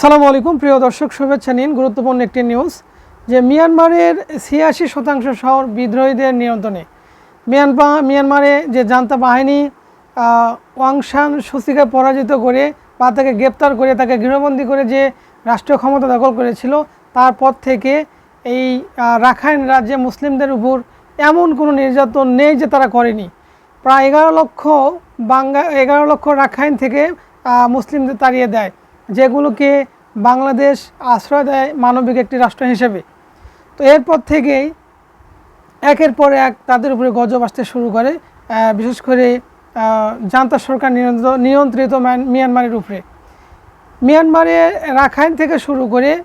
সালামু আলাইকুম, প্রিয় দর্শক, শুভেচ্ছা নিন। গুরুত্বপূর্ণ একটি নিউজ, যে মিয়ানমারের ছিয়াশি শতাংশ শহর বিদ্রোহীদের নিয়ন্ত্রণে। মিয়ানমা, মিয়ানমারে যে জান্তা বাহিনী ওয়াংশান সুসিকে পরাজিত করে বা তাকে গ্রেপ্তার করে, তাকে গৃহবন্দী করে যে রাষ্ট্রীয় ক্ষমতা দখল করেছিল, তারপর থেকে এই রাখাইন রাজ্যে মুসলিমদের উপর এমন কোনো নির্যাতন নেই যে তারা করেনি। প্রায় এগারো লক্ষ বাঙ্গা, এগারো লক্ষ রাখাইন থেকে মুসলিমদের তাড়িয়ে দেয়। যেগুলোকে বাংলাদেশ আশ্রয় দেয় মানবিক একটি রাষ্ট্র হিসেবে। তো এরপর থেকেই একের পর এক তাদের উপরে গজব আসতে শুরু করে বিশেষ করে জান্তা সরকার নিয়ন্ত্র- নিয়ন্ত্রিত ম্যান- মিয়ানমারের উপরে। মিয়ানমারে রাখাইন থেকে শুরু করে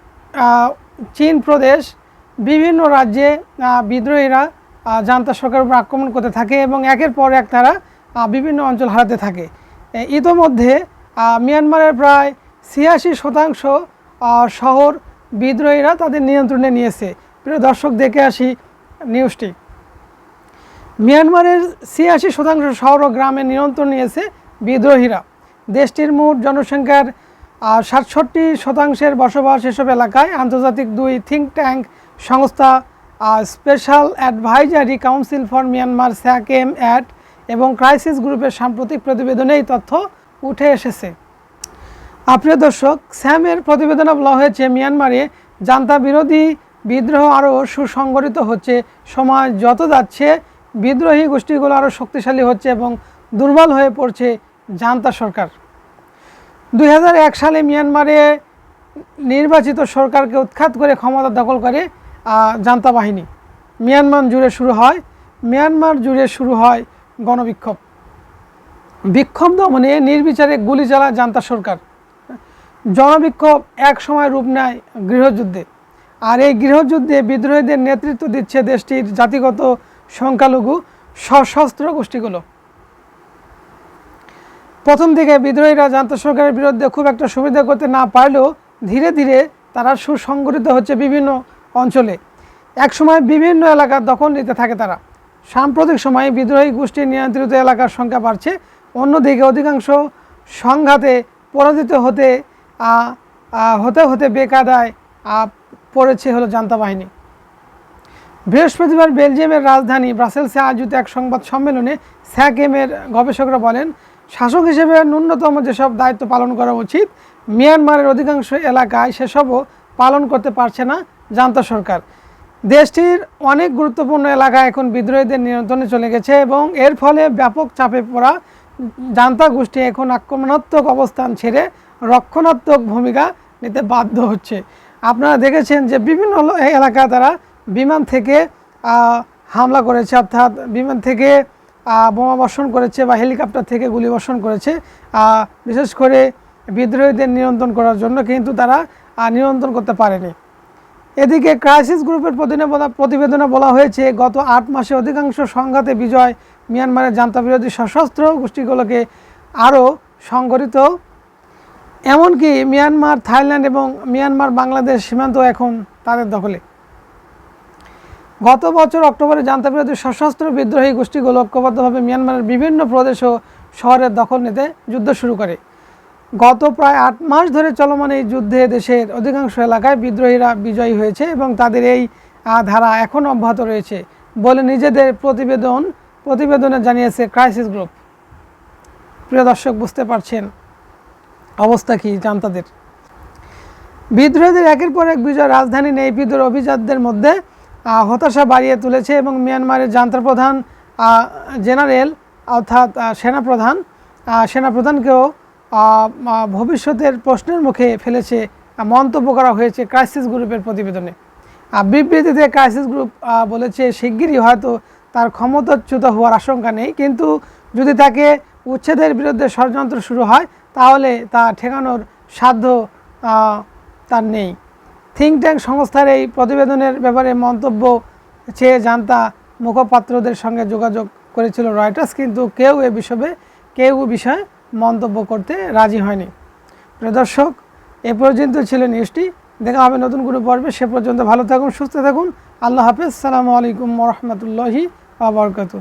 চীন প্রদেশ, বিভিন্ন রাজ্যে বিদ্রোহীরা জান্তা সরকারের উপর আক্রমণ করতে থাকে এবং একের পর এক তারা বিভিন্ন অঞ্চল হারাতে থাকে। ইতোমধ্যে মিয়ানমারের প্রায় ছিয়াশি শতাংশ শহর বিদ্রোহীরা তাদের নিয়ন্ত্রণে নিয়েছে। প্রিয় দর্শক, দেখে আসি নিউজটি মিয়ানমারের ছিয়াশি শতাংশ শহর ও গ্রামে নিয়ন্ত্রণ নিয়েছে বিদ্রোহীরা। দেশটির মোট জনসংখ্যার সাতষট্টি শতাংশের বসবাস এসব এলাকায় আন্তর্জাতিক দুই থিঙ্ক ট্যাঙ্ক সংস্থা special advisory council for Myanmar SAC M at এবং ক্রাইসিস গ্রুপের সাম্প্রতিক প্রতিবেদনে এই তথ্য উঠে এসেছে। প্রিয় দর্শক, স্যামের প্রতিবেদনে বলা হয়েছে মিয়ানমারে। জান্তা বিরোধী বিদ্রোহ আরও সুসংগঠিত হচ্ছে। সমাজ যত যাচ্ছে, বিদ্রোহী গোষ্ঠীগুলো আরও শক্তিশালী হচ্ছে এবং দুর্বল হয়ে পড়ছে জান্তা সরকার। দু হাজার এক সালে মিয়ানমারে নির্বাচিত সরকারকে উৎখাত করে ক্ষমতা দখল করে জান্তা বাহিনী। মিয়ানমার জুড়ে শুরু হয়, মিয়ানমার জুড়ে শুরু হয় গণবিক্ষোভ। বিক্ষোভ দমনে নির্বিচারে গুলি চালায় জান্তা সরকার। জনবিক্ষোভ এক সময় রূপ নেয় গৃহযুদ্ধে। আর এই গৃহযুদ্ধে বিদ্রোহীদের নেতৃত্ব দিচ্ছে দেশটির জাতিগত সংখ্যালঘু সশস্ত্র গোষ্ঠীগুলো। প্রথম দিকে বিদ্রোহীরা জান্তা সরকারের বিরুদ্ধে খুব একটা সুবিধা করতে না পারলেও ধীরে ধীরে তারা সুসংগঠিত হচ্ছে বিভিন্ন অঞ্চলে। একসময় বিভিন্ন এলাকার দখল নিতে থাকে তারা। সাম্প্রতিক সময়ে বিদ্রোহী গোষ্ঠীর নিয়ন্ত্রিত এলাকার সংখ্যা বাড়ছে। অন্যদিকে অধিকাংশ সংঘাতে পরাজিত হতে হতে হতে বেকায়দায় আহ, পড়েছে হলো জান্তা বাহিনী। বৃহস্পতিবার বেলজিয়ামের রাজধানী ব্রাসেলসে আয়োজিত এক সংবাদ সম্মেলনে স্যাকেমের গবেষকরা বলেন শাসক হিসেবে ন্যূনতম যেসব দায়িত্ব পালন করা উচিত মিয়ানমারের অধিকাংশ এলাকায় সেসবও পালন করতে পারছে না জান্তা সরকার। দেশটির অনেক গুরুত্বপূর্ণ এলাকা এখন বিদ্রোহীদের নিয়ন্ত্রণে চলে গেছে এবং এর ফলে ব্যাপক চাপে পড়া জান্তা গোষ্ঠী এখন আক্রমণাত্মক অবস্থান ছেড়ে রক্ষণাত্মক ভূমিকা নিতে বাধ্য হচ্ছে। আপনারা দেখেছেন যে বিভিন্ন এলাকা তারা বিমান থেকে হামলা করেছে, অর্থাৎ বিমান থেকে বোমা বর্ষণ করেছে বা হেলিকপ্টার থেকে গুলি বর্ষণ করেছে। বিশেষ করে বিদ্রোহীদের নিয়ন্ত্রণ করার জন্য কিন্তু তারা নিয়ন্ত্রণ করতে পারেনি। এদিকে ক্রাইসিস গ্রুপের প্রতিবেদনে বলা হয়েছে, গত আট মাসে অধিকাংশ সংঘাতে বিজয় মিয়ানমারের জান্তা বিরোধী সশস্ত্র গোষ্ঠীগুলোকে আরও সংগঠিত। এমনকি মিয়ানমার, থাইল্যান্ড এবং মিয়ানমার, বাংলাদেশ সীমান্ত এখন তাদের দখলে। গত বছর অক্টোবরে জান্তা বিরোধী সশস্ত্র বিদ্রোহী গোষ্ঠীগুলো ঐক্যবদ্ধভাবে মিয়ানমারের বিভিন্ন প্রদেশ ও শহরের দখল নিতে যুদ্ধ শুরু করে। গত প্রায় আট মাস ধরে চলমান এই যুদ্ধে দেশের অধিকাংশ এলাকায় বিদ্রোহীরা বিজয়ী হয়েছে এবং তাদের এই ধারা এখন অব্যাহত রয়েছে বলে নিজেদের প্রতিবেদন, প্রতিবেদনে জানিয়েছে ক্রাইসিস গ্রুপ। প্রিয় দর্শক, বুঝতে পারছেন অবস্থা কি জান্তাদের। বিদ্রোহীদের একের পর এক বিজয় রাজধানী নেই, বিদ্রোহ অভিজাতদের মধ্যে হতাশা বাড়িয়ে তুলেছে এবং মিয়ানমারের জান্তার প্রধান জেনারেল, অর্থাৎ সেনাপ্রধান সেনাপ্রধানকেও ভবিষ্যতের প্রশ্নের মুখে ফেলেছে মন্তব্য করা হয়েছে ক্রাইসিস গ্রুপের প্রতিবেদনে। বিবৃতিতে ক্রাইসিস গ্রুপ বলেছে, শিগগিরই হয়তো তার ক্ষমতাচ্যুত হওয়ার আশঙ্কা নেই, কিন্তু যদি তাকে উচ্ছেদের বিরুদ্ধে ষড়যন্ত্র শুরু হয়, তাহলে তা ঠেকানোর সাধ্য তার নেই। থিঙ্ক ট্যাঙ্ক সংস্থার এই প্রতিবেদনের ব্যাপারে মন্তব্য চেয়ে জানতা মুখপাত্রদের সঙ্গে যোগাযোগ করেছিল রয়টার্স কিন্তু কেউ এ বিষয়ে, কেউ বিষয়ে মন্তব্য করতে রাজি হয়নি। প্রিয় দর্শক, এ পর্যন্ত ছিল নিউজটি। দেখা হবে নতুন কোনো পর্বে। সে পর্যন্ত ভালো থাকুন, সুস্থ থাকুন। আল্লাহ হাফেজ। সালামু আলাইকুম রহমতুল্লাহি আবরকাতু